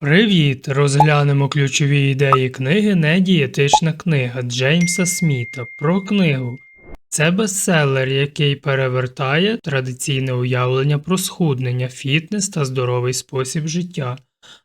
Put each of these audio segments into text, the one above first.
Привіт! Розглянемо ключові ідеї книги Недієтична книга Джеймса Сміта про книгу. Це бестселер, який перевертає традиційне уявлення про схуднення, фітнес та здоровий спосіб життя.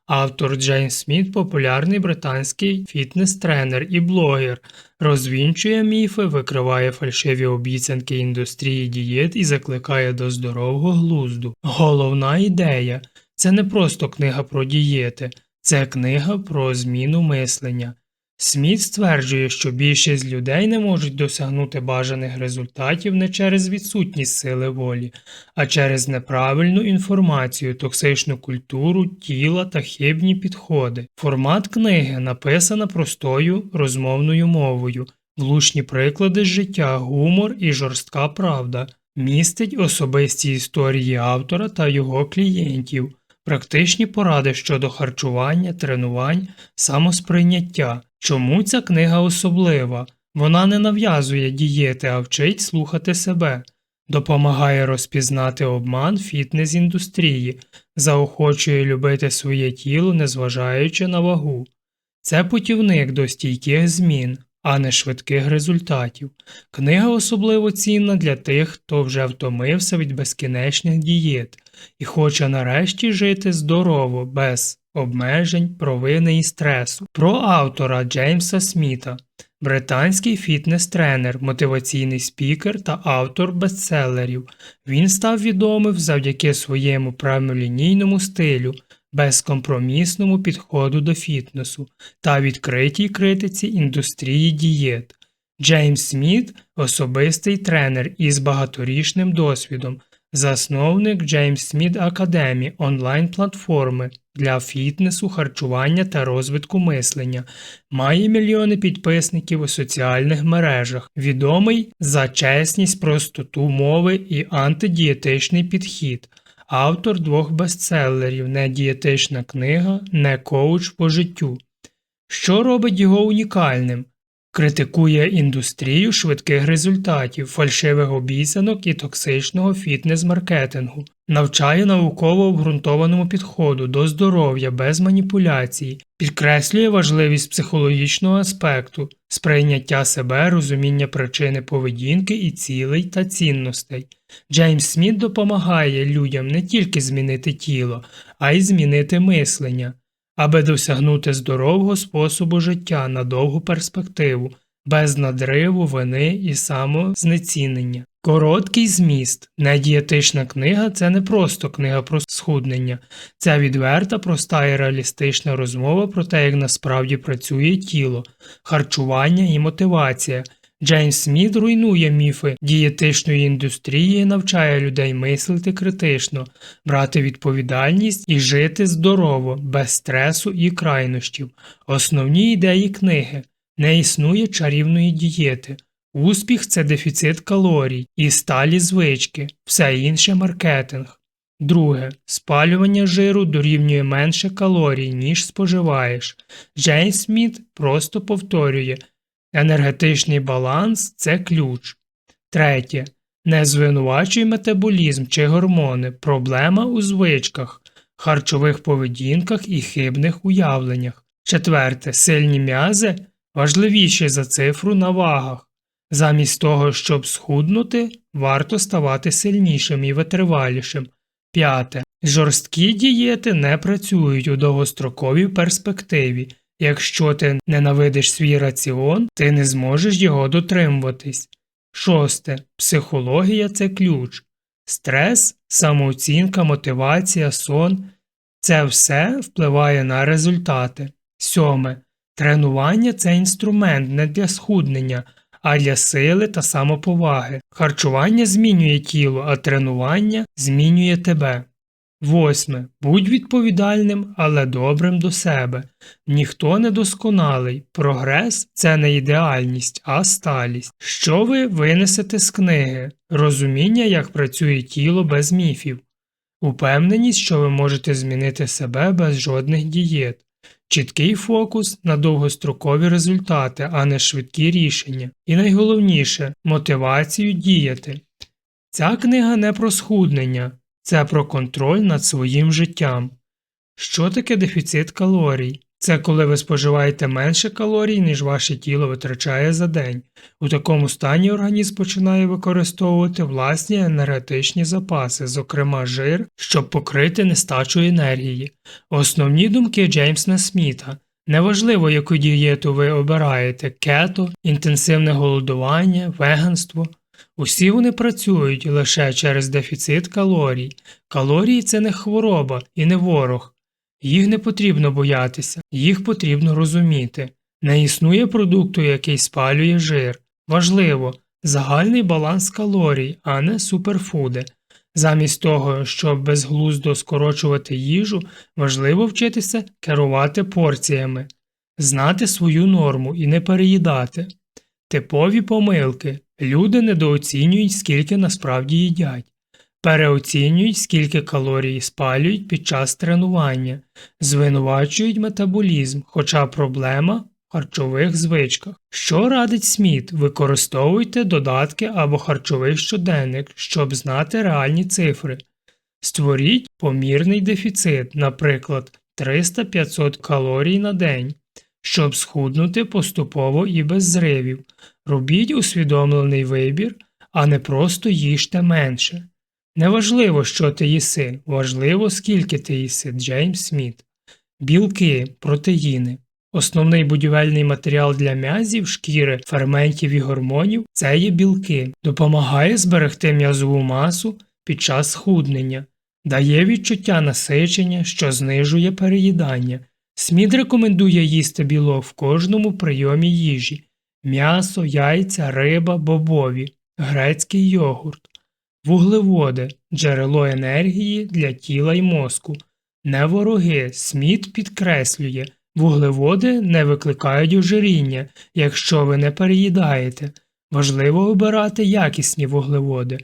Автор Джеймс Сміт популярний британський фітнес-тренер і блогер, розвінчує міфи, викриває фальшиві обіцянки індустрії дієт і закликає до здорового глузду. Головна ідея це не просто книга про дієти, це книга про зміну мислення. Сміт стверджує, що більшість людей не можуть досягнути бажаних результатів не через відсутність сили волі, а через неправильну інформацію, токсичну культуру, тіла та хибні підходи. Формат книги написана простою розмовною мовою, влучні приклади з життя, гумор і жорстка правда, містить особисті історії автора та його клієнтів, практичні поради щодо харчування, тренувань, самосприйняття. Чому ця книга особлива? Вона не нав'язує дієти, а вчить слухати себе, допомагає розпізнати обман фітнес-індустрії, заохочує любити своє тіло, незважаючи на вагу. Це путівник до стійких змін, а не швидких результатів. Книга особливо цінна для тих, хто вже втомився від безкінечних дієт і хоче нарешті жити здорово, без обмежень, провини і стресу. Про автора Джеймса Сміта, британський фітнес-тренер, мотиваційний спікер та автор бестселерів. Він став відомим завдяки своєму прямолінійному стилю, безкомпромісному підходу до фітнесу та відкритій критиці індустрії дієт. Джеймс Сміт особистий тренер із багаторічним досвідом, засновник Джеймс Сміт Академі онлайн-платформи для фітнесу, харчування та розвитку мислення, має мільйони підписників у соціальних мережах, відомий за чесність, простоту мови і антидієтичний підхід. Автор двох бестселерів Недієтична книга, не коуч по життю. Що робить його унікальним? Критикує індустрію швидких результатів, фальшивих обіцянок і токсичного фітнес-маркетингу, навчає науково обґрунтованому підходу до здоров'я без маніпуляцій, підкреслює важливість психологічного аспекту, сприйняття себе, розуміння причини поведінки і цілей та цінностей. Джеймс Сміт допомагає людям не тільки змінити тіло, а й змінити мислення аби досягнути здорового способу життя на довгу перспективу, без надриву, вини і самознецінення. Короткий зміст. Недієтична книга це не просто книга про схуднення, це відверта, проста і реалістична розмова про те, як насправді працює тіло, харчування і мотивація. Джеймс Сміт руйнує міфи дієтичної індустрії, і навчає людей мислити критично, брати відповідальність і жити здорово, без стресу і крайнощів. Основні ідеї книги не існує чарівної дієти. Успіх це дефіцит калорій і сталі звички, все інше маркетинг. Друге, спалювання жиру дорівнює менше калорій, ніж споживаєш. Джеймс Сміт просто повторює. Енергетичний баланс це ключ. Третє. Не звинувачуй метаболізм чи гормони. Проблема у звичках, харчових поведінках і хибних уявленнях. Четверте. Сильні м'язи важливіші за цифру на вагах. Замість того, щоб схуднути, варто ставати сильнішим і витривалішим. П'яте. Жорсткі дієти не працюють у довгостроковій перспективі. Якщо ти ненавидиш свій раціон, ти не зможеш його дотримуватись. Шосте. Психологія це ключ. Стрес, самооцінка, мотивація, сон це все впливає на результати. Сьоме. Тренування це інструмент не для схуднення, а для сили та самоповаги. Харчування змінює тіло, а тренування змінює тебе. Восьме. Будь відповідальним, але добрим до себе. Ніхто не досконалий. Прогрес це не ідеальність, а сталість. Що ви винесете з книги? Розуміння, як працює тіло без міфів. Упевненість, що ви можете змінити себе без жодних дієт. Чіткий фокус на довгострокові результати, а не швидкі рішення. І найголовніше мотивацію діяти. Ця книга не про схуднення. Це про контроль над своїм життям. Що таке дефіцит калорій? Це коли ви споживаєте менше калорій, ніж ваше тіло витрачає за день. У такому стані організм починає використовувати власні енергетичні запаси, зокрема жир, щоб покрити нестачу енергії. Основні думки Джеймса Сміта. Неважливо, яку дієту ви обираєте кето, інтенсивне голодування, веганство. Усі вони працюють лише через дефіцит калорій. Калорії це не хвороба і не ворог. Їх не потрібно боятися, їх потрібно розуміти. Не існує продукту, який спалює жир. Важливо загальний баланс калорій, а не суперфуди. Замість того, щоб безглуздо скорочувати їжу, важливо вчитися керувати порціями, знати свою норму і не переїдати. Типові помилки люди недооцінюють, скільки насправді їдять, переоцінюють, скільки калорій спалюють під час тренування, звинувачують метаболізм, хоча проблема в харчових звичках. Що радить Сміт? Використовуйте додатки або харчовий щоденник, щоб знати реальні цифри. Створіть помірний дефіцит, наприклад, 300-500 калорій на день, щоб схуднути поступово і без зривів. Робіть усвідомлений вибір, а не просто їжте менше. Неважливо, що ти їси, важливо, скільки ти їси, Джеймс Сміт. Білки, протеїни. Основний будівельний матеріал для м'язів, шкіри, ферментів і гормонів це є білки, допомагає зберегти м'язову масу під час схуднення, дає відчуття насичення, що знижує переїдання. Сміт рекомендує їсти білок в кожному прийомі їжі м'ясо, яйця, риба, бобові, грецький йогурт, вуглеводи, джерело енергії для тіла й мозку. Не вороги, Сміт підкреслює, вуглеводи не викликають ожиріння, якщо ви не переїдаєте. Важливо обирати якісні вуглеводи,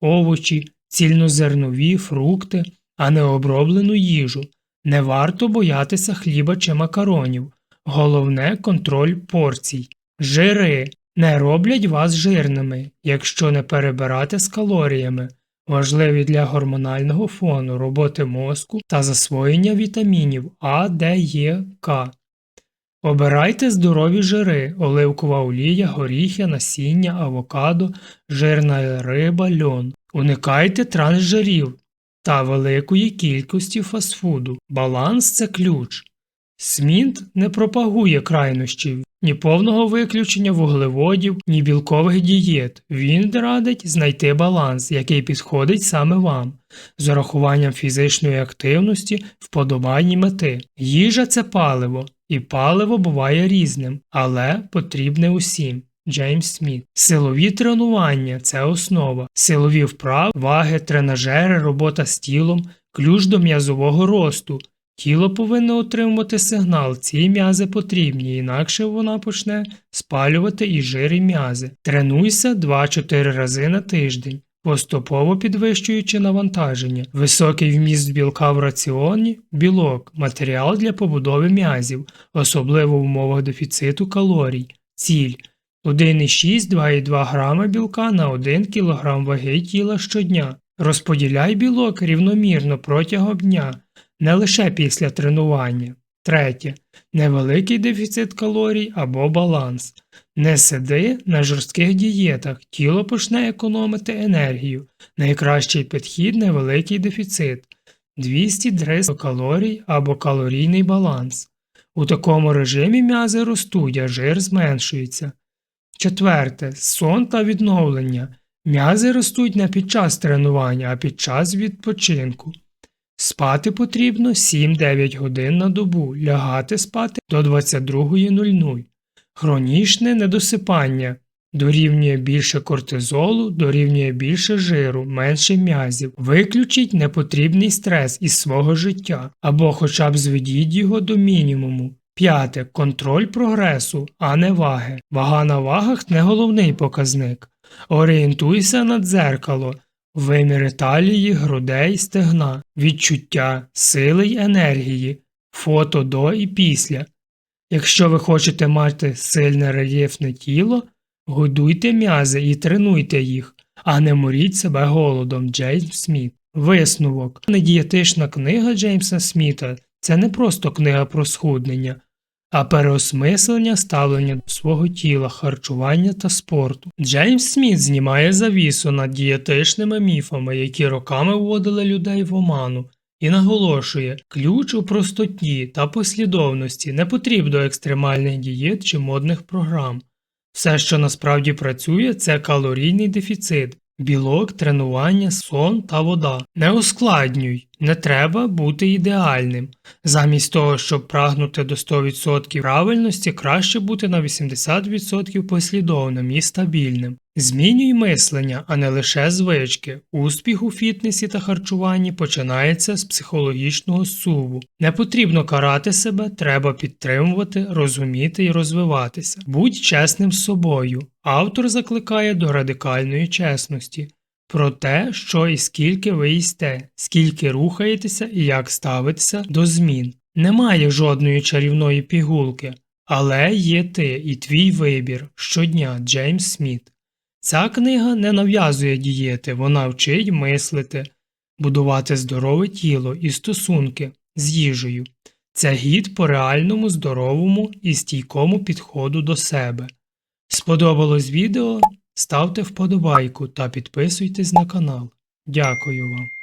овочі, цільнозернові, фрукти, а не оброблену їжу. Не варто боятися хліба чи макаронів. Головне контроль порцій. Жири не роблять вас жирними, якщо не перебирати з калоріями, важливі для гормонального фону, роботи мозку та засвоєння вітамінів А, Д, Е, К. Обирайте здорові жири, оливкова олія, горіхи, насіння, авокадо, жирна риба, льон. Уникайте трансжирів та великої кількості фастфуду. Баланс це ключ. Сміт не пропагує крайнощів, ні повного виключення вуглеводів, ні білкових дієт. Він радить знайти баланс, який підходить саме вам, з урахуванням фізичної активності, вподобань і мети. Їжа це паливо, і паливо буває різним, але потрібне усім. Джеймс Сміт. Силові тренування це основа. Силові вправи, ваги, тренажери, робота з тілом, ключ до м'язового росту. Тіло повинно отримувати сигнал, ці м'язи потрібні, інакше вона почне спалювати і жир і м'язи. Тренуйся 2-4 рази на тиждень, поступово підвищуючи навантаження, високий вміст білка в раціоні, білок, матеріал для побудови м'язів, особливо в умовах дефіциту калорій, ціль. 1,6-2,2 грама білка на 1 кг ваги тіла щодня. Розподіляй білок рівномірно протягом дня не лише після тренування. Третє. Невеликий дефіцит калорій або баланс. Не сиди на жорстких дієтах, тіло почне економити енергію. Найкращий підхід невеликий дефіцит 200-300 калорій або калорійний баланс. У такому режимі м'язи ростуть, а жир зменшується. Четверте. Сон та відновлення. М'язи ростуть не під час тренування, а під час відпочинку. Спати потрібно 7-9 годин на добу, лягати спати до 22.00. Хронічне недосипання дорівнює більше кортизолу, дорівнює більше жиру, менше м'язів. Виключіть непотрібний стрес із свого життя або хоча б зведіть його до мінімуму. П'яте. Контроль прогресу, а не ваги. Вага на вагах не головний показник. Орієнтуйся на дзеркало. Виміри талії, грудей, стегна, відчуття, сили й енергії, фото до і після. Якщо ви хочете мати сильне рельєфне тіло, годуйте м'язи і тренуйте їх, а не моріть себе голодом Джеймс Сміт. Висновок. Недієтична книга Джеймса Сміта Це не просто книга про схуднення, а переосмислення ставлення до свого тіла, харчування та спорту. Джеймс Сміт знімає завісу над дієтичними міфами, які роками вводили людей в оману, і наголошує, ключ у простоті та послідовності не потрібно екстремальних дієт чи модних програм. Все, що насправді працює, це калорійний дефіцит, білок, тренування, сон та вода. Не ускладнюй, не треба бути ідеальним. Замість того, щоб прагнути до 100% правильності, краще бути на 80% послідовним і стабільним. Змінюй мислення, а не лише звички. Успіх у фітнесі та харчуванні починається з психологічного суву. Не потрібно карати себе, треба підтримувати, розуміти і розвиватися. Будь чесним з собою. Автор закликає до радикальної чесності. Про те, що і скільки ви їсте, скільки рухаєтеся і як ставитеся до змін. Немає жодної чарівної пігулки, але є ти і твій вибір щодня Джеймс Сміт. Ця книга не нав'язує дієти, вона вчить мислити, будувати здорове тіло і стосунки з їжею. Це гід по реальному, здоровому і стійкому підходу до себе. Сподобалось відео? Ставте вподобайку та підписуйтесь на канал. Дякую вам.